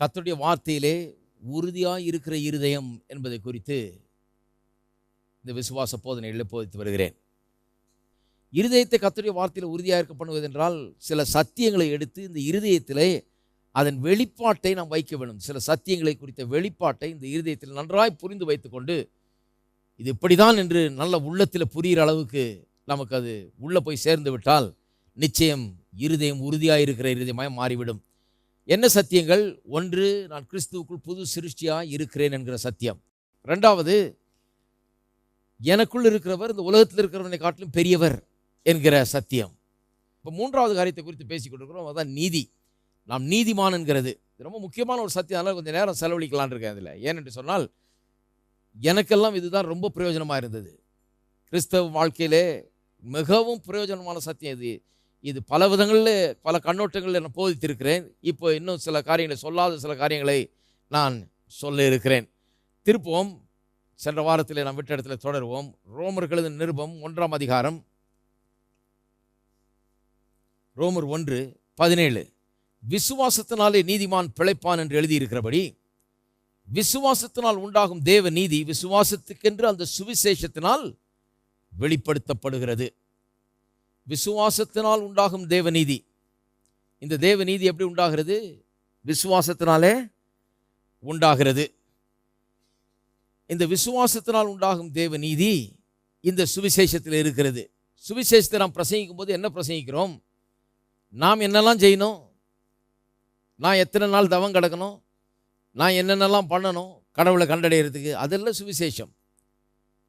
கத்துடைய வார்த்தையிலே உறுதியாக இருக்கிற இருதயம் என்பதை குறித்து இந்த விசுவாச போதனைகளில் போதித்து வருகிறேன். இருதயத்தை கத்துடைய வார்த்தையில் உறுதியாக இருக்க பண்ணுவதென்றால் சில சத்தியங்களை எடுத்து இந்த இருதயத்திலே அதன் வெளிப்பாட்டை நாம் வைக்க வேண்டும். சில சத்தியங்களை குறித்த வெளிப்பாட்டை இந்த இருதயத்தில் நன்றாய் புரிந்து வைத்துக்கொண்டு இது இப்படிதான் என்று நல்ல உள்ளத்தில் புரிகிற அளவுக்கு நமக்கு அது உள்ளே போய் சேர்ந்து விட்டால் நிச்சயம் இருதயம் உறுதியாக இருக்கிற இருதயமாய் மாறிவிடும். என்ன சத்தியங்கள்? ஒன்று நான் கிறிஸ்துவுக்குள் புது சிருஷ்டியாக இருக்கிறேன் என்கிற சத்தியம். ரெண்டாவது எனக்குள் இருக்கிறவர் இந்த உலகத்தில் இருக்கிறவனை காட்டிலும் பெரியவர் என்கிற சத்தியம். இப்போ மூன்றாவது காரியத்தை குறித்து பேசிக்கொண்டிருக்கிறோம் அதுதான் நீதி. நாம் நீதிமான் என்கிறது. இது ரொம்ப முக்கியமான ஒரு சத்தியம். அதனால் கொஞ்சம் நேரம் செலவழிக்கலான் இருக்கேன் அதில். ஏனென்று சொன்னால் எனக்கெல்லாம் இதுதான் ரொம்ப பிரயோஜனமாக இருந்தது. கிறிஸ்தவ வாழ்க்கையிலே மிகவும் பிரயோஜனமான சத்தியம் இது. இது பல விதங்களில் பல கண்ணோட்டங்களில் நான் போதித்திருக்கிறேன். இப்போ இன்னும் சில காரியங்களை சொல்லாத சில காரியங்களை நான் சொல்ல இருக்கிறேன். திருப்பவும். சென்ற வாரத்தில் நாம் விட்ட இடத்துல தொடருவோம். ரோமர்களது நிருபம் ஒன்றாம் அதிகாரம் ரோமர் ஒன்று பதினேழு. விசுவாசத்தினாலே நீதிமான் பிழைப்பான் என்று எழுதியிருக்கிறபடி விசுவாசத்தினால் உண்டாகும் தேவ நீதி விசுவாசத்துக்கென்று அந்த சுவிசேஷத்தினால் வெளிப்படுத்தப்படுகிறது. விசுவாசத்தினால் உண்டாகும் தேவநீதி. இந்த தேவநீதி எப்படி உண்டாகிறது? விசுவாசத்தினாலே உண்டாகிறது. இந்த விசுவாசத்தினால் உண்டாகும் தேவநீதி இந்த சுவிசேஷத்தில் இருக்கிறது. சுவிசேஷத்தை நாம் பிரசங்கிக்கும் போது என்ன பிரசங்கிக்கிறோம்? நாம் என்னெல்லாம் செய்யணும்? நான் எத்தனை நாள் தவம் கிடக்கணும்? நான் என்னென்னலாம் பண்ணணும்? கடவுளை கண்டடைகிறதுக்கு அதெல்லாம் சுவிசேஷம்.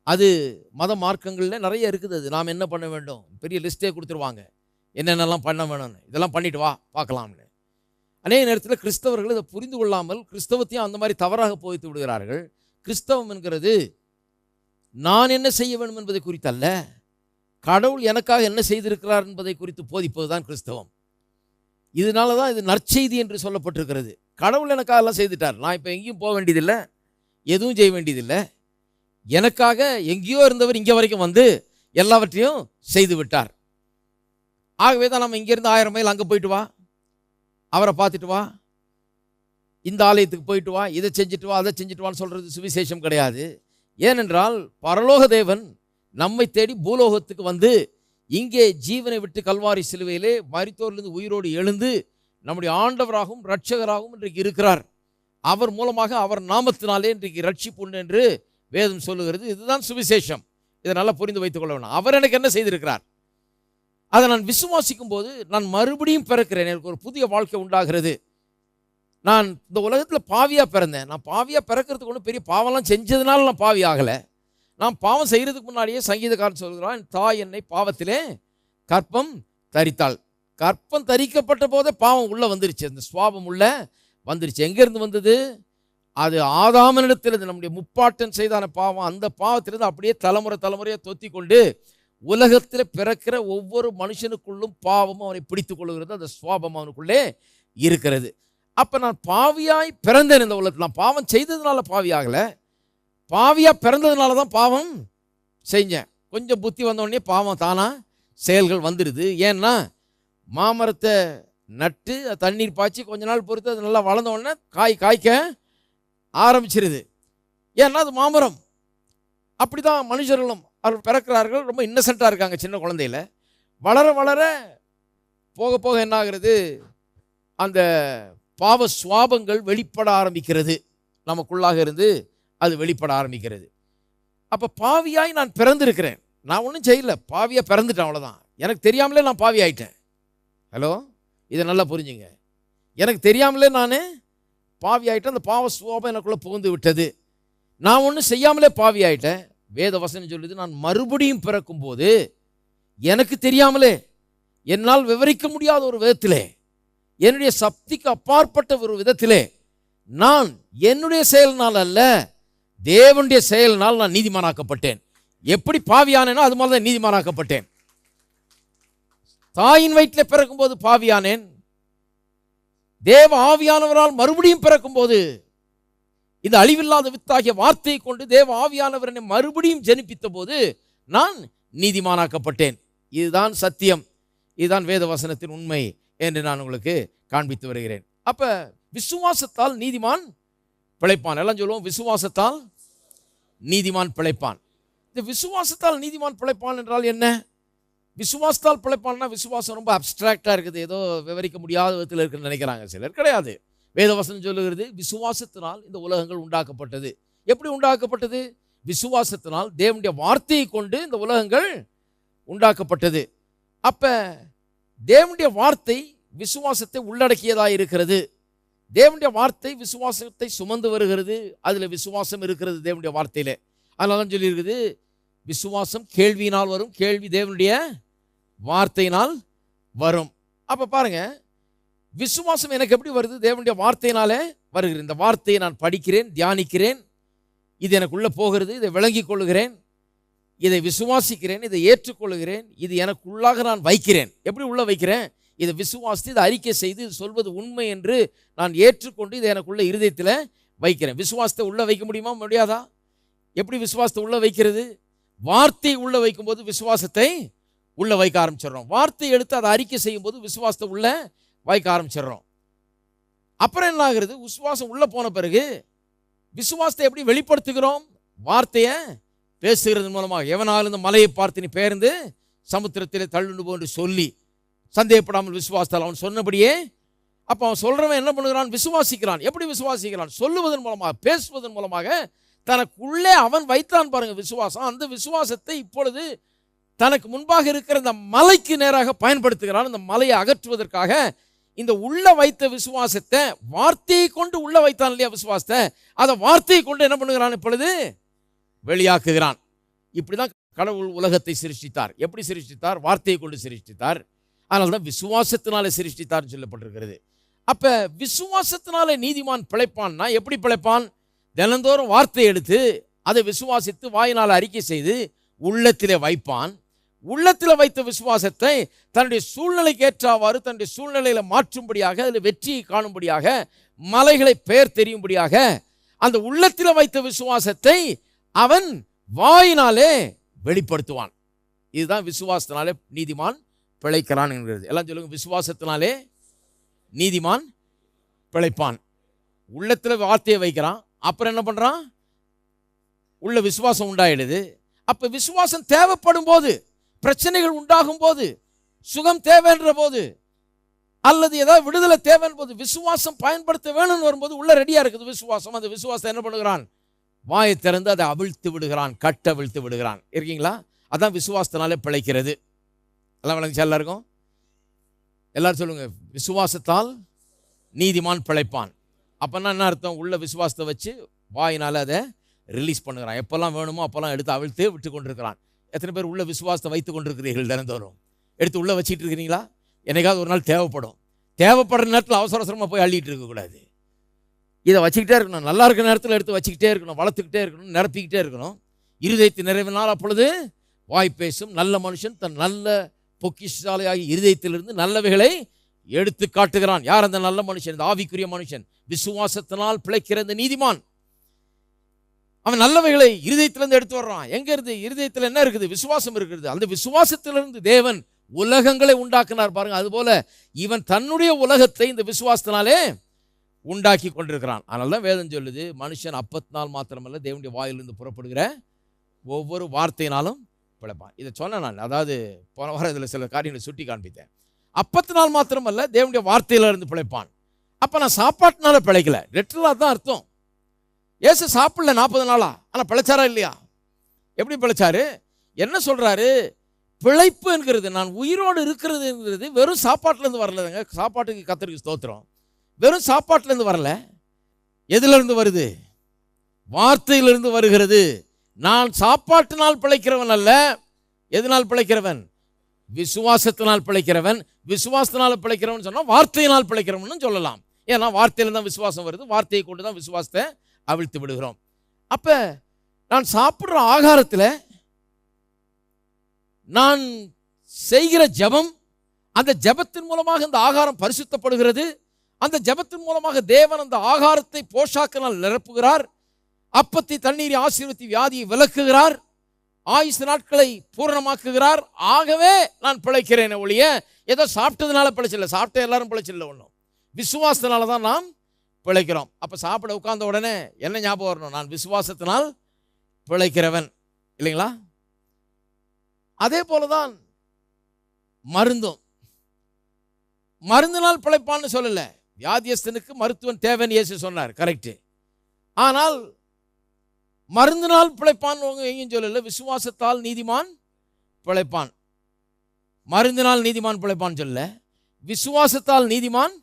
அது மத மார்க்கங்களில் நிறைய இருக்குது. அது நாம் என்ன பண்ண வேண்டும்? பெரிய லிஸ்ட்டே கொடுத்துருவாங்க. என்னென்னலாம் பண்ண வேணும்னு. இதெல்லாம் பண்ணிட்டு வா பார்க்கலாம்னு. அநேக நேரத்தில் கிறிஸ்தவர்கள் இதை புரிந்து கொள்ளாமல் கிறிஸ்தவத்தையும் அந்த மாதிரி தவறாக போய்த்து விடுகிறார்கள். கிறிஸ்தவம் என்கிறது நான் என்ன செய்ய வேண்டும் என்பதை குறித்தல்ல. கடவுள் எனக்காக என்ன செய்திருக்கிறார் என்பதை குறித்து போதிப்பது தான் கிறிஸ்தவம். இதனால தான் இது நற்செய்தி என்று சொல்லப்பட்டிருக்கிறது. கடவுள் எனக்காக எல்லாம் செய்துட்டார். நான் இப்போ எங்கேயும் போக வேண்டியதில்லை. எதுவும் செய்ய வேண்டியதில்லை. எனக்காக எங்கேயோ இருந்தவர் இங்கே வரைக்கும் வந்து எல்லாவற்றையும் செய்து விட்டார். ஆகவே தான் நம்ம இங்கேருந்து ஆயிரம் மைல் அங்கே போயிட்டு வா. அவரை பார்த்துட்டு வா. இந்த ஆலயத்துக்கு போயிட்டு வா. இதை செஞ்சுட்டு வா அதை செஞ்சுட்டு வான்னு சொல்கிறது சுவிசேஷம் கிடையாது. ஏனென்றால் பரலோக தேவன் நம்மை தேடி பூலோகத்துக்கு வந்து இங்கே ஜீவனை விட்டு கல்வாரி சிலுவையிலே மரித்தோரிலிருந்து உயிரோடு எழுந்து நம்முடைய ஆண்டவராகவும் இரட்சகராகவும் இன்றைக்கு இருக்கிறார். அவர் மூலமாக அவர் நாமத்தினாலே இன்றைக்கு ரட்சிப்புண்டு என்று வேதம் சொல்லுகிறது. இதுதான் சுவிசேஷம். இதை நல்லா புரிந்து வைத்துக் கொள்ள வேணும் அவர் எனக்கு என்ன செய்திருக்கிறார்? அதை நான் விசுவாசிக்கும் போது நான் மறுபடியும் பிறக்கிறேன். எனக்கு ஒரு புதிய வாழ்க்கை உண்டாகிறது. நான் இந்த உலகத்தில் பாவியாக பிறந்தேன். நான் பாவியாக பிறக்கிறதுக்கு ஒன்றும் பெரிய பாவம்லாம் செஞ்சதுனால நான் பாவி ஆகலை. நான் பாவம் செய்கிறதுக்கு முன்னாடியே சங்கீதக்காரன் சொல்கிறான் தாய் என்னை பாவத்திலே கற்பம் தரித்தாள். கற்பம் தரிக்கப்பட்ட போதே பாவம் உள்ளே வந்துருச்சு. அந்த சுவாபம் உள்ள வந்துருச்சு. எங்கேருந்து வந்தது? அது ஆதாமனிடத்திலிருந்து நம்முடைய முப்பாட்டன் செய்தான பாவம் அந்த பாவத்திலிருந்து அப்படியே தலைமுறை தலைமுறையாக தொத்தி கொண்டு உலகத்தில் பிறக்கிற ஒவ்வொரு மனுஷனுக்குள்ளும் பாவமும் அவனை பிடித்து கொள்கிறது அந்த சுவாபம் அவனுக்குள்ளே இருக்கிறது. அப்போ நான் பாவியாய் பிறந்தேன் இந்த உலகத்தில். நான் பாவம் செய்ததுனால பாவியாகலை பாவியாக பிறந்ததுனால தான் பாவம் செஞ்சேன். கொஞ்சம் புத்தி வந்தோடனே பாவம் தானா செயல்கள் வந்துடுது. ஏன்னா மாமரத்தை நட்டு தண்ணீர் பாய்ச்சி கொஞ்ச நாள் பொறுத்து அது நல்லா வளர்ந்த உடனே காய் காய்க்க ஆரம்பிச்சிருது. ஏன்னா அது மாமரம் அப்படி தான் மனுஷர்களும் அவர் பிறக்கிறார்கள். ரொம்ப இன்னசென்ட்டாக இருக்காங்க சின்ன குழந்தையில். வளர வளர போக போக என்ன ஆகிறது அந்த பாவ சுவாபங்கள் வெளிப்பட ஆரம்பிக்கிறது. நமக்குள்ளாக இருந்து அது வெளிப்பட ஆரம்பிக்கிறது. அப்போ பாவியாய் நான் பிறந்திருக்கிறேன். நான் ஒன்றும் செய்யல. பாவியாக பிறந்துட்டேன் அவ்வளோதான் எனக்கு தெரியாமலே நான் பாவி ஆயிட்டேன் ஹலோ இதை நல்லா புரிஞ்சுங்க. எனக்கு தெரியாமலே நான் பாவி ஆகிட்டேன் அந்த பாவ சுவாபம் எனக்குள்ளே புகுந்து விட்டது. நான் ஒன்றும் செய்யாமலே பாவி ஆகிட்டேன் வேத வசனம் சொல்லுது நான் மறுபடியும் பிறக்கும்போது எனக்கு தெரியாமலே என்னால் விவரிக்க முடியாத ஒரு விதத்திலே என்னுடைய சக்திக்கு அப்பாற்பட்ட ஒரு விதத்திலே நான் என்னுடைய செயல்னால் அல்ல தேவனுடைய செயல்னால் நான் நீதிமானாக்கப்பட்டேன். எப்படி பாவியானேனோ அது மாதிரி தான் நீதிமானாக்கப்பட்டேன். தாயின் வயிற்றில் பிறக்கும்போது பாவியானேன் தேவ ஆவியானவரால் மறுபடியும் பிறக்கும்போது இந்த அழிவில்லாத வித்தாகிய வார்த்தையை கொண்டு தேவ ஆவியானவர் என்னை மறுபடியும் ஜெனிப்பித்த போது நான் நீதிமானாக்கப்பட்டேன். இதுதான் சத்தியம். இதுதான் வேத வசனத்தின் உண்மை என்று நான் உங்களுக்கு காண்பித்து வருகிறேன். அப்ப விசுவாசத்தால் நீதிமான் பிழைப்பான். எல்லாம் சொல்லுவோம் விசுவாசத்தால் நீதிமான் பிழைப்பான். இந்த விசுவாசத்தால் நீதிமான் பிழைப்பான் என்றால் என்ன? விசுவாசத்தால் பிழைப்பான்னா விசுவாசம் ரொம்ப அப்ட்ராக்டாக இருக்குது. ஏதோ விவரிக்க முடியாத விதத்தில் இருக்குன்னு நினைக்கிறாங்க. சிலர் கிடையாது. வேதவசனம் சொல்லுகிறது விசுவாசத்தினால் இந்த உலகங்கள் உண்டாக்கப்பட்டது. எப்படி உண்டாக்கப்பட்டது? விசுவாசத்தினால் தேவனுடைய வார்த்தையை கொண்டு இந்த உலகங்கள் உண்டாக்கப்பட்டது. அப்போ தேவனுடைய வார்த்தை விசுவாசத்தை உள்ளடக்கியதாக இருக்கிறது. தேவனுடைய வார்த்தை விசுவாசத்தை சுமந்து வருகிறது. அதில் விசுவாசம் இருக்கிறது தேவனுடைய வார்த்தையில். அதனால தான் சொல்லியிருக்குது விசுவாசம் கேள்வியினால் வரும். கேள்வி தேவனுடைய வார்த்தையினால் வரும். அப்போ பாருங்க விசுவாசம் எனக்கு எப்படி வருது? தேவனுடைய வார்த்தையினாலே வருகிறது. இந்த வார்த்தையை நான் படிக்கிறேன் தியானிக்கிறேன். இது எனக்குள்ளே போகிறது இதை விளங்கிக் கொள்கிறேன் இதை விசுவாசிக்கிறேன் இதை ஏற்றுக்கொள்கிறேன் இது எனக்குள்ளாக நான் வைக்கிறேன். எப்படி உள்ள வைக்கிறேன்? இதை விசுவாசித்து இதை அறிக்கை செய்து இது சொல்வது உண்மை என்று நான் ஏற்றுக்கொண்டு இதை எனக்குள்ள இருதயத்தில் வைக்கிறேன். விசுவாசத்தை உள்ள வைக்க முடியுமா? முடியாதா? எப்படி விசுவாசத்தை உள்ள வைக்கிறது? வார்த்தையை உள்ள வைக்கும்போது விசுவாசத்தை உள்ளே வைக்க ஆரம்பிச்சிடுறோம். வார்த்தையை எடுத்து அதை அறிக்கை செய்யும்போது விசுவாசத்தை உள்ளே வைக்க ஆரம்பிச்சிடுறோம். அப்புறம் என்ன ஆகுறது? விசுவாசம் உள்ளே போன பிறகு விசுவாசத்தை எப்படி வெளிப்படுத்துகிறோம்? வார்த்தையை பேசுகிறது மூலமாக. எவனாலும் இந்த மலையை பார்த்து நீ பெயர்ந்து சமுத்திரத்திலே தள்ளுண்டு போன்று சொல்லி சந்தேகப்படாமல் விசுவாசத்தால் அவன் சொன்னபடியே அப்போ அவன் சொல்கிறவன் என்ன பண்ணுகிறான்? விசுவாசிக்கிறான். எப்படி விசுவாசிக்கிறான்? சொல்லுவதன் மூலமாக பேசுவதன் மூலமாக தனக்குள்ளே அவன் வைத்தான் பாருங்கள் விசுவாசம். அந்த விசுவாசத்தை இப்பொழுது தனக்கு முன்பாக இருக்கிற இந்த மலைக்கு நேராக பயன்படுத்துகிறான். இந்த மலையை அகற்றுவதற்காக இந்த உள்ள வைத்த விசுவாசத்தை வார்த்தையை கொண்டு உள்ள வைத்தான் இல்லையா விசுவாசத்தை? அதை வார்த்தையை கொண்டு என்ன பண்ணுகிறான் இப்பொழுது? வெளியாக்குகிறான். இப்படிதான் கடவுள் உலகத்தை சிருஷ்டித்தார். எப்படி சிருஷ்டித்தார்? வார்த்தையை கொண்டு சிருஷ்டித்தார். அதனால தான் விசுவாசத்தினாலே சிருஷ்டித்தார்னு சொல்லப்பட்டிருக்கிறது. அப்ப விசுவாசத்தினாலே நீதிமான் பிழைப்பான்னா எப்படி பிழைப்பான்? தினந்தோறும் வார்த்தை எடுத்து அதை விசுவாசித்து வாயினால் அறிக்கை செய்து உள்ளத்திலே வைப்பான். உள்ளத்தில் வைத்த விசுவாசத்தை தன்னுடைய சூழ்நிலைக்கு ஏற்றாவாறு தன்னுடைய சூழ்நிலையில் மாற்றும்படியாக அதில் வெற்றியை காணும்படியாக மலைகளை பெயர் தெரியும்படியாக அந்த உள்ளத்தில் வைத்த விசுவாசத்தை அவன் வாயினாலே வெளிப்படுத்துவான். இதுதான் விசுவாசத்தினாலே நீதிமான் பிழைக்கிறான் என்கிறது. எல்லாம் சொல்லுங்க விசுவாசத்தினாலே நீதிமான் பிழைப்பான். உள்ளத்தில் வார்த்தையை வைக்கிறான் அப்புறம் என்ன பண்ணுறான் உள்ள விசுவாசம் உண்டாயிடுது. அப்போ விசுவாசம் தேவைப்படும் போது பிரச்சனைகள் உண்டாகும் போது சுகம் தேவைன்ற போது அல்லது ஏதாவது விடுதலை தேவைன்ற போது விசுவாசம் பயன்படுத்த வேணும்னு வரும்போது உள்ள ரெடியாக இருக்குது விசுவாசம். அந்த விசுவாசம் என்ன பண்ணுகிறான்? வாயை திறந்து அதை அவிழ்த்து விடுகிறான் கட்ட அவிழ்த்து விடுகிறான். இருக்கீங்களா? அதான் விசுவாசத்தினாலே பிழைக்கிறது. எல்லாம் விளங்குச்சா எல்லாருக்கும்? எல்லாரும் சொல்லுங்க விசுவாசத்தால் நீதிமான் பிழைப்பான். அப்போனா என்ன அர்த்தம்? உள்ள விசுவாசத்தை வச்சு வாயினால் அதை ரிலீஸ் பண்ணுகிறான். எப்போல்லாம் வேணுமோ அப்போல்லாம் எடுத்து அவிழ்த்து விட்டு கொண்டிருக்கிறான். எத்தனை பேர் உள்ள விசுவாசத்தை வைத்து கொண்டிருக்கிறீர்கள் தினந்தோறும்? எடுத்து உள்ளே வச்சிட்டு இருக்கிறீங்களா? என்னைக்காவது ஒரு நாள் தேவைப்படும். தேவைப்படுற நேரத்தில் அவசர அவசரமாக போய் அள்ளிட்டு இருக்கக்கூடாது இதை வச்சுக்கிட்டே இருக்கணும். நல்லா இருக்கிற நேரத்தில் எடுத்து வச்சுக்கிட்டே இருக்கணும். வளர்த்துக்கிட்டே இருக்கணும். நிரப்பிக்கிட்டே இருக்கணும். இருதயத்து நிறைவினால் அப்பொழுது வாய் பேசும் நல்ல மனுஷன் தன் நல்ல பொக்கிஷாலையாகி இருதயத்திலிருந்து நல்லவைகளை எடுத்து காட்டுகிறான். யார் அந்த நல்ல மனுஷன்? இந்த ஆவிக்குரிய மனுஷன். விசுவாசத்தினால் பிழைக்கிற இந்த நீதிமான். அவன் நல்லவைகளை இருதயத்திலிருந்து எடுத்து வர்றான். எங்க இருந்து? இருதயத்தில் என்ன இருக்குது? விசுவாசம் இருக்கிறது அந்த விசுவாசத்திலிருந்து தேவன் உலகங்களை உண்டாக்கினார் பாருங்க. அதுபோல இவன் தன்னுடைய உலகத்தை இந்த விசுவாசத்தினாலே உண்டாக்கி கொண்டிருக்கிறான். அதனால தான் வேதம் சொல்லுது மனுஷன் அப்பத்து நாள் மாத்திரமல்ல தேவனுடைய வாயிலிருந்து புறப்படுகிற ஒவ்வொரு வார்த்தையினாலும் பிழைப்பான். இதை சொன்னேன் நான். அதாவது போன வாரம் இதில் சில காரியங்களை சுட்டி காண்பித்தேன். அப்பத்து நாள் மாத்திரமல்ல தேவனுடைய வார்த்தையிலிருந்து பிழைப்பான். அப்போ நான் சாப்பாட்டினால பிழைக்கல. ரெட்டலாக தான் அர்த்தம். ஏசு சாப்பிடல நாற்பது நாளா? ஆனால் பிழைச்சாரா இல்லையா? எப்படி பிழைச்சாரு? என்ன சொல்கிறாரு பிழைப்பு என்கிறது நான் உயிரோடு இருக்கிறதுங்கிறது வெறும் சாப்பாட்டிலேருந்து வரலங்க. சாப்பாட்டுக்கு கத்திரிக்கு ஸ்தோத்திரம். வெறும் சாப்பாட்டிலேருந்து வரல. எதுலேருந்து வருது? வார்த்தையிலிருந்து வருகிறது. நான் சாப்பாட்டினால் பிழைக்கிறவன் அல்ல. எதனால் பிழைக்கிறவன்? விசுவாசத்தினால் பிழைக்கிறவன். விசுவாசத்தினால் பிழைக்கிறவன் சொன்னால் வார்த்தையினால் பிழைக்கிறவன் சொல்லலாம். ஏன்னா வார்த்தையில தான் விசுவாசம் வருது. வார்த்தையை கொண்டு தான் விசுவாசத்தை அவிழ்த்து விடுகிறோம். அப்ப நான் சாப்பிட்ற ஆகாரத்தில் நான் செய்கிற ஜெபம் அந்த ஜெபத்தின் மூலமாக இந்த ஆகாரம் பரிசுத்தப்படுகிறது. அந்த ஜெபத்தின் மூலமாக தேவன் அந்த ஆகாரத்தை போஷாக்கினால் நிரப்புகிறார். அப்பத்தை தண்ணீரை ஆசீர்வத்தி வியாதியை விளக்குகிறார். ஆயுசு நாட்களை பூரணமாக்குகிறார். ஆகவே நான் பிழைக்கிறேன் ஒழிய ஏதோ சாப்பிட்டதுனால பிழைச்சில்ல. சாப்பிட்ட எல்லாரும் பிழைச்சில்ல ஒன்றும் விசுவாசத்தினால தான் நாம் பிழைக்கிறோம். அப்போ சாப்பிட உட்கார்ந்த உடனே என்ன ஞாபகம் வரணும்? நான் விசுவாசத்தினால் பிழைக்கிறவன். இல்லைங்களா? அதே போல தான் மருந்தும். மருந்தினால் பிழைப்பான்னு சொல்லலை. வியாதியஸ்தனுக்கு மருத்துவன் தேவைன்னு இயேசு சொன்னார். கரெக்ட் ஆனால் மருந்தினால் பிழைப்பான் எங்கேயும் சொல்லல. விசுவாசத்தால் நீதிமான் பிழைப்பான். மருந்தினால் நீதிமான் பிழைப்பான் சொல்ல விசுவாசத்தால் நீதிமான்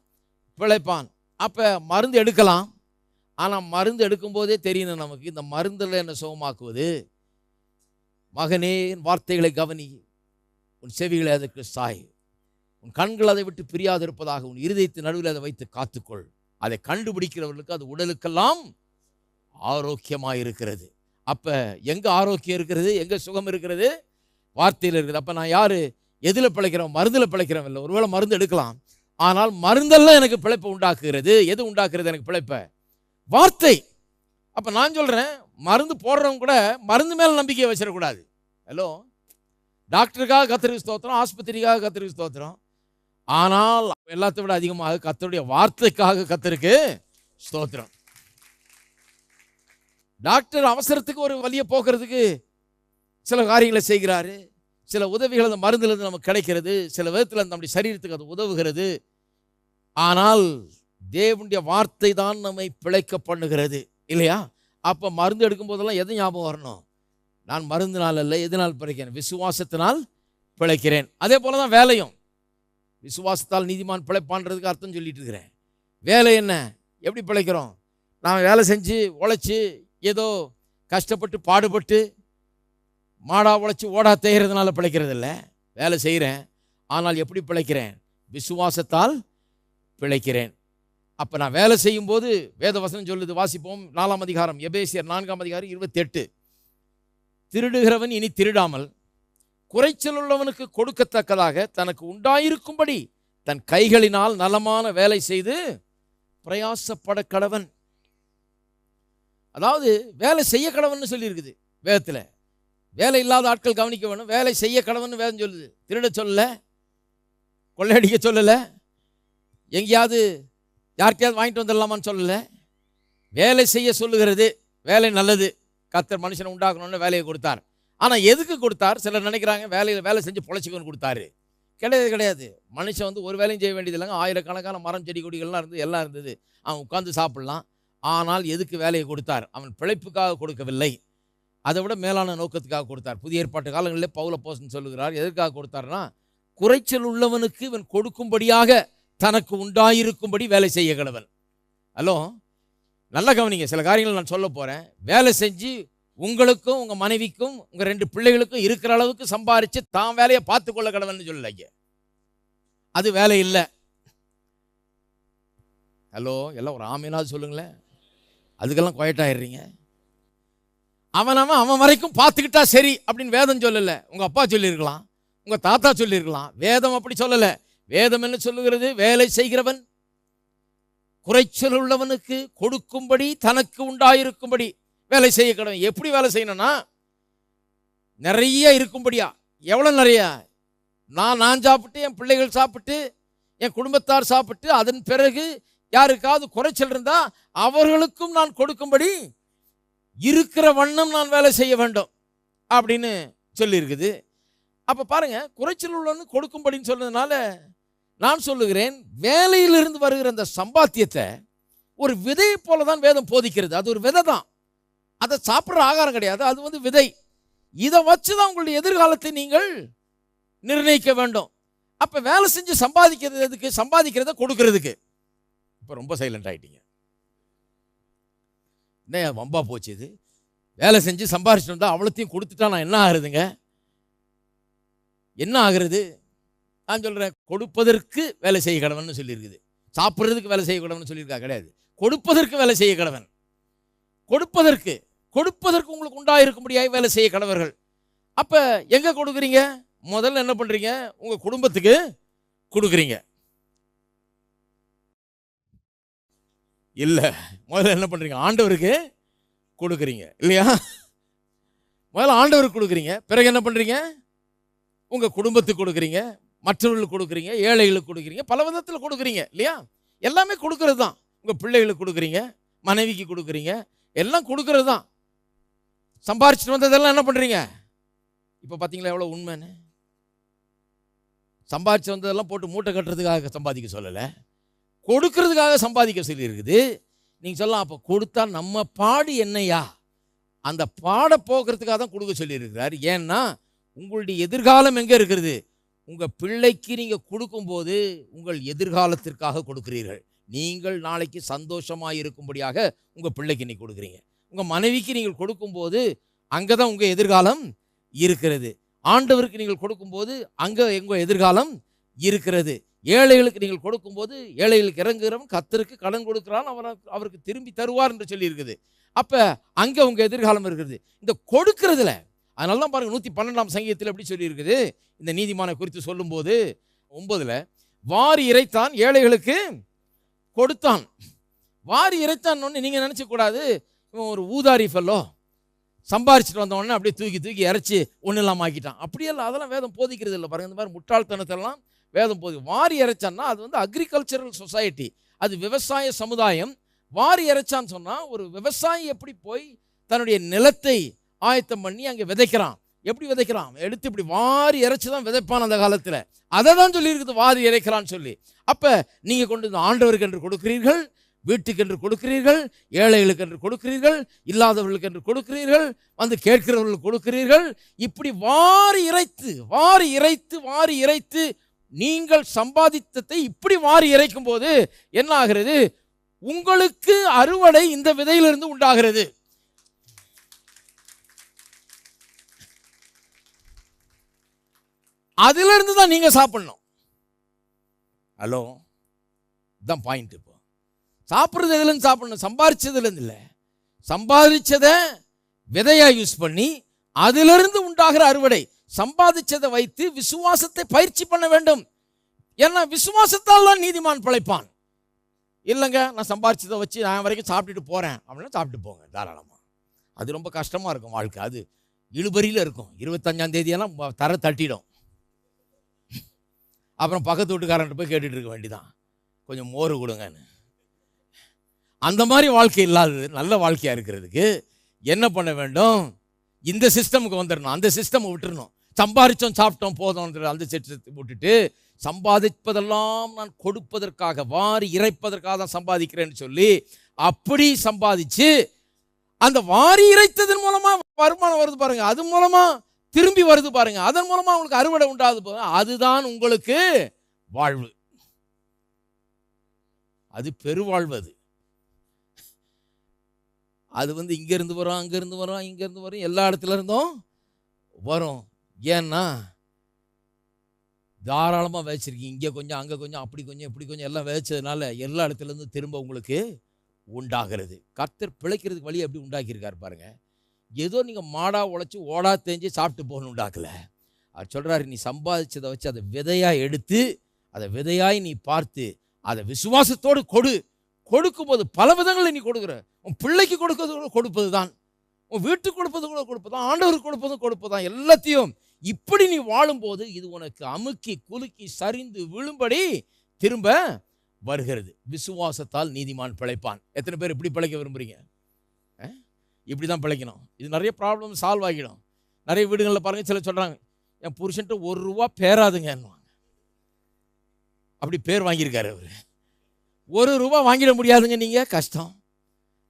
பிழைப்பான். அப்போ மருந்து எடுக்கலாம். ஆனால் மருந்து எடுக்கும்போதே தெரியணும் நமக்கு இந்த மருந்தில் என்ன சுகமாக்குவது? மகனே என் வார்த்தைகளை கவனி. உன் செவிகளை அதற்கு சாய். உன் கண்கள் அதை விட்டு பிரியாது இருப்பதாக உன் இருதயத்து நடுவில் அதை வைத்து காத்துக்கொள். அதை கண்டுபிடிக்கிறவர்களுக்கு அது உடலுக்கெல்லாம் ஆரோக்கியமாக இருக்கிறது. அப்போ எங்கே ஆரோக்கியம் இருக்கிறது? எங்கே சுகம் இருக்கிறது? வார்த்தையில் இருக்குது. அப்போ நான் யார்? எதில் பிழைக்கிறோம்? மருந்தில் பிழைக்கிறோம் இல்லை. ஒருவேளை மருந்து எடுக்கலாம். ஆனால் மருந்தெல்லாம் எனக்கு பிழைப்பை உண்டாக்குகிறது. எது உண்டாக்குறது எனக்கு பிழைப்பை? வார்த்தை. அப்போ நான் சொல்கிறேன் மருந்து போடுறவங்க கூட மருந்து மேலே நம்பிக்கையை வச்சிடக்கூடாது. ஹலோ டாக்டருக்காக கத்திரிக்கு ஸ்தோத்திரம் ஆஸ்பத்திரிக்காக கத்திரிக்கு ஸ்தோத்திரம். ஆனால் எல்லாத்தை விட அதிகமாக கத்தருடைய வார்த்தைக்காக கத்திருக்கு ஸ்தோத்திரம். டாக்டர் அவசரத்துக்கு ஒரு வழியை போக்குறதுக்கு சில காரியங்களை செய்கிறாரு. சில உதவிகள் அந்த மருந்துலேருந்து நமக்கு கிடைக்கிறது. சில விதத்தில் நம்முடைய சரீரத்துக்கு அது உதவுகிறது. ஆனால் தேவனுடைய வார்த்தை தான் நம்மை பிழைக்க பண்ணுகிறது இல்லையா? அப்போ மருந்து எடுக்கும் போதெல்லாம் எதை ஞாபகம் வரணும்? நான் மருந்தினால் அல்ல எதனால் பிழைக்கிறேன்? விசுவாசத்தினால் பிழைக்கிறேன். அதே போல தான் வேலையும். விசுவாசத்தால் நீதிமான் பிழைப்பான்றதுக்கு அர்த்தம் சொல்லிட்டு இருக்கிறேன். வேலை என்ன? எப்படி பிழைக்கிறோம்? நான் வேலை செஞ்சு உழைச்சி ஏதோ கஷ்டப்பட்டு பாடுபட்டு மாடா உழைச்சி ஓடா தேய்கிறதுனால பிழைக்கிறது இல்லை வேலை செய்கிறேன். ஆனால் எப்படி பிழைக்கிறேன்? விசுவாசத்தால் பிழைக்கிறேன். அப்போ நான் வேலை செய்யும்போது வேதவசனம் சொல்லுது வாசிப்போம். நாலாம் அதிகாரம் எபேசியர் நான்காம் அதிகாரம் இருபத்தெட்டு. திருடுகிறவன் இனி திருடாமல் குறைச்சல் உள்ளவனுக்கு கொடுக்கத்தக்கதாக தனக்கு உண்டாயிருக்கும்படி தன் கைகளினால் நலமான வேலை செய்து பிரயாசப்பட கடவன். அதாவது வேலை செய்ய கடவன்னு சொல்லியிருக்குது வேதத்தில். வேலை இல்லாத ஆட்கள் கவனிக்க வேணும். வேலை செய்ய கடவன்னு வேதம் சொல்லுது. திருட சொல்லல. கொள்ளையடிக்க சொல்லலை. எங்கேயாவது யார்கிட்டயாவது வாங்கிட்டு வந்துடலாமான்னு சொல்லலை. வேலை செய்ய சொல்லுகிறது. வேலை நல்லது. கத்தர் மனுஷனை உண்டாக்கணும்னு வேலையை கொடுத்தார். ஆனால் எதுக்கு கொடுத்தார்? சிலர் நினைக்கிறாங்க வேலையில் வேலை செஞ்சு பொழைச்சிக்கணும்னு கொடுத்தாரு. கிடையாது கிடையாது. மனுஷன் வந்து ஒரு வேலையும் செய்ய வேண்டியது இல்லைங்க. ஆயிரக்கணக்கான மரம் செடி கொடிகள்லாம் இருந்தது எல்லாம் இருந்தது. அவன் உட்காந்து சாப்பிட்லாம். ஆனால் எதுக்கு வேலையை கொடுத்தார்? அவன் பிழைப்புக்காக கொடுக்கவில்லை. அதை விட மேலான நோக்கத்துக்காக கொடுத்தார். புதிய ஏற்பாட்டு காலங்களில் பவுல போசன் சொல்லுகிறார் எதற்காக கொடுத்தார்னா குறைச்சல் உள்ளவனுக்கு இவன் கொடுக்கும்படியாக தனக்கு உண்டாயிருக்கும்படி வேலை செய்ய கடவன். ஹலோ நல்லா கவனிங்க சில காரியங்கள் நான் சொல்ல போகிறேன் வேலை செஞ்சு உங்களுக்கும் உங்கள் மனைவிக்கும் உங்கள் ரெண்டு பிள்ளைகளுக்கும் இருக்கிற அளவுக்கு சம்பாரித்து தான் வேலையை பார்த்துக்கொள்ள கடவன் சொல்லலைங்க. அது வேலை இல்லை. ஹலோ எல்லாம் ஒரு ஆமீனாவது சொல்லுங்களேன். அதுக்கெல்லாம் குவைட்டாயிடுறீங்க அவன் அவன் அவன் வரைக்கும் பார்த்துக்கிட்டா சரி அப்படின்னு வேதம் சொல்லலை. உங்கள் அப்பா சொல்லியிருக்கலாம். உங்கள் தாத்தா சொல்லியிருக்கலாம். வேதம் அப்படி சொல்லலை. வேதம் என்ன சொல்லுகிறது? வேலை செய்கிறவன் குறைச்சல் உள்ளவனுக்கு கொடுக்கும்படி தனக்கு உண்டாயிருக்கும்படி வேலை செய்ய கடவுள் எப்படி வேலை செய்யணும்னா நிறைய இருக்கும்படியா? எவ்வளோ நிறையா? நான் நான் சாப்பிட்டு என் பிள்ளைகள் சாப்பிட்டு என் குடும்பத்தார் சாப்பிட்டு அதன் பிறகு யாருக்காவது குறைச்சல் இருந்தால் அவர்களுக்கும் நான் கொடுக்கும்படி இருக்கிற வண்ணம் நான் வேலை செய்ய வேண்டும் அப்படின்னு சொல்லியிருக்குது. அப்போ பாருங்கள் குறைச்சல் உள்ளவனு கொடுக்கும்படின்னு சொன்னதுனால நான் சொல்லுகிறேன் வேலையிலிருந்து வருகிற அந்த சம்பாத்தியத்தை ஒரு விதையை போல தான் வேதம் போதிக்கிறது. அது ஒரு விதை தான். அதை சாப்பிட்ற ஆகாரம் கிடையாது. அது வந்து விதை. இதை வச்சு தான் உங்களுடைய எதிர்காலத்தை நீங்கள் நிர்ணயிக்க வேண்டும். அப்போ வேலை செஞ்சு சம்பாதிக்கிறது எதுக்கு? சம்பாதிக்கிறத கொடுக்கறதுக்கு. இப்போ ரொம்ப சைலண்ட் ஆகிட்டீங்க என்ன வம்பா போச்சு இது. வேலை செஞ்சு சம்பாரிச்சிட்டு வந்தால் அவ்வளோத்தையும் கொடுத்துட்டா நான் என்ன ஆகுறதுங்க? என்ன ஆகுறது? நான் சொல்கிறேன் கொடுப்பதற்கு வேலை செய்ய கடவன் சொல்லியிருக்குது. சாப்பிட்றதுக்கு வேலை செய்ய கடவன் சொல்லியிருக்கா? கிடையாது. கொடுப்பதற்கு வேலை செய்ய கடவன். கொடுப்பதற்கு கொடுப்பதற்கு உங்களுக்கு உண்டாயிருக்கும்படியாக வேலை செய்ய கடவர்கள். அப்போ எங்கே கொடுக்குறீங்க? முதல்ல என்ன பண்ணுறீங்க உங்கள் குடும்பத்துக்கு கொடுக்குறீங்க. இல்லை. முதல்ல என்ன பண்ணுறீங்க ஆண்டவருக்கு கொடுக்குறீங்க. இல்லையா? முதல்ல ஆண்டவருக்கு கொடுக்குறீங்க. பிறகு என்ன பண்ணுறீங்க உங்கள் குடும்பத்துக்கு கொடுக்குறீங்க. மற்றவர்களுக்கு கொடுக்குறீங்க. ஏழைகளுக்கு கொடுக்குறீங்க. பல விதத்தில் கொடுக்குறீங்க. இல்லையா? எல்லாமே கொடுக்கறது தான் உங்கள் பிள்ளைகளுக்கு கொடுக்குறீங்க. மனைவிக்கு கொடுக்குறீங்க. எல்லாம் கொடுக்கறது தான் சம்பாரிச்சிட்டு வந்ததெல்லாம் என்ன பண்ணுறீங்க இப்போ பார்த்தீங்களா எவ்வளோ உண்மைன்னு? சம்பாரிச்சு வந்ததெல்லாம் போட்டு மூட்டை கட்டுறதுக்காக சம்பாதிக்க சொல்லலை. கொடுக்கறதுக்காக சம்பாதிக்க சொல்லியிருக்குது. நீங்கள் சொல்லலாம் அப்போ கொடுத்தா நம்ம பாடு என்னையா? அந்த பாட போக்குறதுக்காக தான் கொடுக்க சொல்லியிருக்கிறார். ஏன்னா உங்களுடைய எதிர்காலம் எங்கே இருக்கிறது உங்கள் பிள்ளைக்கு நீங்கள் கொடுக்கும்போது உங்கள் எதிர்காலத்திற்காக கொடுக்கிறீர்கள். நீங்கள் நாளைக்கு சந்தோஷமாக இருக்கும்படியாக உங்கள் பிள்ளைக்கு நீ கொடுக்குறீங்க. உங்கள் மனைவிக்கு நீங்கள் கொடுக்கும்போது அங்கே தான் உங்கள் எதிர்காலம் இருக்கிறது. ஆண்டவருக்கு நீங்கள் கொடுக்கும்போது அங்கே எங்கள் எதிர்காலம் இருக்கிறது. ஏழைகளுக்கு நீங்கள் கொடுக்கும்போது ஏழைகளுக்கு இறங்குகிறவன் கத்தருக்கு கடன் கொடுக்குறான் அவர் அவருக்கு திரும்பி தருவார் என்று சொல்லியிருக்குது. அப்போ அங்கே உங்கள் எதிர்காலம் இருக்கிறது. இந்த கொடுக்கறதுல அதனால தான் பாருங்கள் நூற்றி பன்னெண்டாம் சங்கீதத்தில் எப்படி சொல்லியிருக்குது? இந்த நீதிமானை குறித்து சொல்லும்போது ஒன்பதில் வாரி இறைத்தான் ஏழைகளுக்கு கொடுத்தான். வாரி இறைத்தான் ஒன்று நீங்கள் நினச்சக்கூடாது இவன் ஒரு ஊதாரி ஃபெல்லோ சம்பாரிச்சிட்டு வந்தவொடனே அப்படியே தூக்கி தூக்கி இறச்சி ஒன்றும் இல்லாமல் ஆக்கிட்டான். அப்படியெல்லாம் அதெல்லாம் வேதம் போதிக்கிறது இல்லை பாருங்கள் இந்த மாதிரி முட்டாள்தனத்தெல்லாம் வேதம் போது வாரி இறைச்சான்னா அது வந்து அக்ரிகல்ச்சரல் சொசைட்டி அது விவசாய சமுதாயம். வாரி இறைச்சான்னு சொன்னால் ஒரு விவசாயி எப்படி போய் தன்னுடைய நிலத்தை ஆயத்தம் பண்ணி அங்கே விதைக்கிறான்? எப்படி விதைக்கிறான்? எடுத்து இப்படி வாரி இறைச்சி தான் விதைப்பான் அந்த காலத்தில். அதை தான் சொல்லியிருக்குது வாரி இறைக்கிறான்னு சொல்லி. அப்போ நீங்கள் கொண்டு வந்து ஆண்டவருக்கு என்று கொடுக்கிறீர்கள் வீட்டுக்கு என்று கொடுக்கிறீர்கள் ஏழைகளுக்கு என்று கொடுக்கிறீர்கள் இல்லாதவர்களுக்கு என்று கொடுக்கிறீர்கள் வந்து கேட்கிறவர்களுக்கு கொடுக்கிறீர்கள். இப்படி வாரி இறைத்து வாரி இறைத்து வாரி இறைத்து நீங்கள் சம்பாதித்ததை இப்படி வாரி இறைக்கும் போது என்ன ஆகிறது உங்களுக்கு அறுவடை இந்த விதையிலிருந்து உண்டாகிறது. அதிலிருந்து தான் நீங்க சாப்பிடணும். ஹலோ இதுதான் பாயிண்ட் இப்போ. சாப்பிட்றது எதுலேருந்து சாப்பிடணும்? சம்பாரிச்சதுலேருந்து இல்லை. சம்பாதிச்சதை விதையா யூஸ் பண்ணி அதிலிருந்து உண்டாகிற அறுவடை. சம்பாதிச்சதை வைத்து விசுவாசத்தை பயிற்சி பண்ண வேண்டும். ஏன்னா விசுவாசத்தால் தான் நீதிமான் பிழைப்பான். இல்லைங்க நான் சம்பாரிச்சதை வச்சு நான் வரைக்கும் சாப்பிட்டுட்டு போகிறேன் அப்படின்னா சாப்பிட்டு போங்க தாராளமாக அது ரொம்ப கஷ்டமாக இருக்கும் வாழ்க்கை. அது இழுபறியில் இருக்கும். இருபத்தஞ்சாம் தேதியெல்லாம் தர தட்டிடும். அப்புறம் பக்கத்து வீட்டுக்காரன்ட்ட போய் கேட்டுட்டு இருக்க வேண்டிதான். கொஞ்சம் மோர் கொடுங்கன்னு. அந்த மாதிரி வாழ்க்கை இல்லாதது நல்ல வாழ்க்கையாக இருக்கிறதுக்கு என்ன பண்ண வேண்டும்? இந்த சிஸ்டமுக்கு வந்துடணும் அந்த சிஸ்டம் விட்டுறணும். சம்பாரிச்சோம் சாப்பிட்டோம் போதும் அந்த சிஸ்டத்தை விட்டுட்டு சம்பாதிப்பதெல்லாம் நான் கொடுப்பதற்காக வாரி இறைப்பதற்காக தான் சம்பாதிக்கிறேன்னு சொல்லி அப்படி சம்பாதிச்சு அந்த வாரி இறைத்ததன் மூலமா வருமானம் வருது பாருங்க. அது மூலமா திரும்பி வருது பாருங்க. அதன் மூலமா உங்களுக்கு அறுவடை உண்டாது பாருங்க. அதுதான் உங்களுக்கு வாழ்வு. அது பெருவாழ்வு அது. அது வந்து இங்கேருந்து வரும் அங்கேருந்து வரும் இங்கேருந்து வரும் எல்லா இடத்துல இருந்தும் வரும். ஏன்னா தாராளமாக விதைச்சிருக்கீங்க இங்கே கொஞ்சம் அங்கே கொஞ்சம் அப்படி கொஞ்சம் இப்படி கொஞ்சம் எல்லாம் விதைச்சதுனால எல்லா இடத்துலேருந்து திரும்ப உங்களுக்கு உண்டாகிறது. கர்த்தர் பிழைக்கிறதுக்கு வழி எப்படி உண்டாக்கியிருக்காரு பாருங்க. ஏதோ நீங்கள் மாடாக உழைச்சி ஓடா தேஞ்சு சாப்பிட்டு போகணும் உண்டாக்கலை. அவர் சொல்கிறாரு நீ சம்பாதிச்சதை வச்சு அதை விதையாக எடுத்து அதை விதையாய் நீ பார்த்து அதை விசுவாசத்தோடு கொடு. கொடுக்கும்போது பல விதங்களில் நீ கொடுக்குற. உன் பிள்ளைக்கு கொடுக்கிறது கூட கொடுப்பது தான் உன் வீட்டுக்கு கொடுப்பது கூட கொடுப்பது தான் ஆண்டவருக்கு கொடுப்பதும் கொடுப்பதான் எல்லாத்தையும் இப்படி நீ வாழும்போது இது உனக்கு அமுக்கி குலுக்கி சரிந்து விழும்படி திரும்ப வருகிறது. விசுவாசத்தால் நீதிமான் பிழைப்பான். எத்தனை பேர் இப்படி பிழைக்க விரும்புகிறீங்க இப்படி தான் பிழைக்கணும். இது நிறைய ப்ராப்ளம் சால்வ் ஆகிடும். நிறைய வீடுகளில் பாருங்கள் சில சொல்கிறாங்க என் புருஷன்ட்டு ஒரு ரூபா பேராதுங்கன்னுவாங்க. அப்படி பேர் வாங்கியிருக்காரு அவர். ஒரு ரூபா வாங்கிட முடியாதுங்க நீங்கள் கஷ்டம்.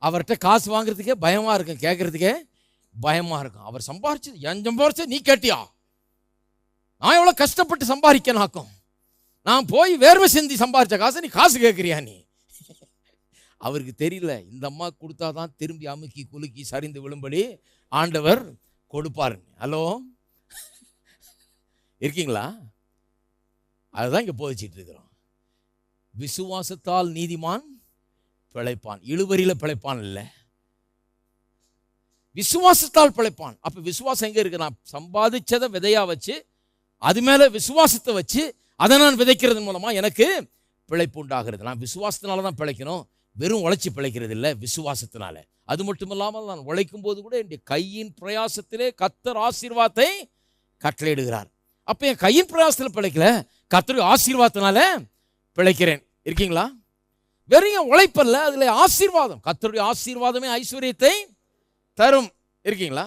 அவர்கிட்ட காசு வாங்குறதுக்கே பயமாக இருக்கும் கேட்குறதுக்கே பயமாக இருக்கும். அவர் சம்பாரிச்சது என் சம்பாரிச்சு நீ கேட்டியா? நான் எவ்வளோ கஷ்டப்பட்டு சம்பாதிக்கனாக்கும் நான் போய் வேர்வை செஞ்சு சம்பாதிச்ச காசு நீ காசு கேட்குறியா நீ? அவருக்கு தெரியல. இந்த அம்மா கொடுத்தா தான் திரும்பி அமுக்கி குலுக்கி சரிந்து விழும்படி ஆண்டவர் கொடுப்பாருங்க ஹலோ? இருக்கீங்களா? அதுதான் இங்கே போதிச்சிட்டு இருக்கிறோம். விசுவாசத்தால் நீதிமான் பிழைப்பான். இழுவரியில் பிழைப்பான் இல்லை. விசுவாசத்தால் பிழைப்பான். அப்போ விசுவாசம் எங்கே இருக்கு? நான் சம்பாதிச்சதை விதையாக வச்சு அது மேலே விசுவாசத்தை வச்சு அதை நான் விதைக்கிறது மூலமாக எனக்கு பிழைப்பு உண்டாகிறது. நான் விசுவாசத்தினால தான் பிழைக்கணும். வெறும் உழைச்சி பிழைக்கிறது இல்லை விசுவாசத்தினால. அது மட்டும் இல்லாமல் நான் உழைக்கும் போது கூட என்னுடைய கையின் பிரயாசத்திலே கத்தர் ஆசீர்வாதத்தை கட்டளையிடுகிறார். அப்போ என் கையின் பிரயாசத்தில் பிழைக்கல கத்தர் ஆசீர்வாதத்தினால பிழைக்கிறேன். இருக்கீங்களா? வெறும் உழைப்பல்ல அதில் ஆசீர்வாதம். கத்தருடைய ஆசீர்வாதமே ஐஸ்வர்யத்தை தரும். இருக்கீங்களா?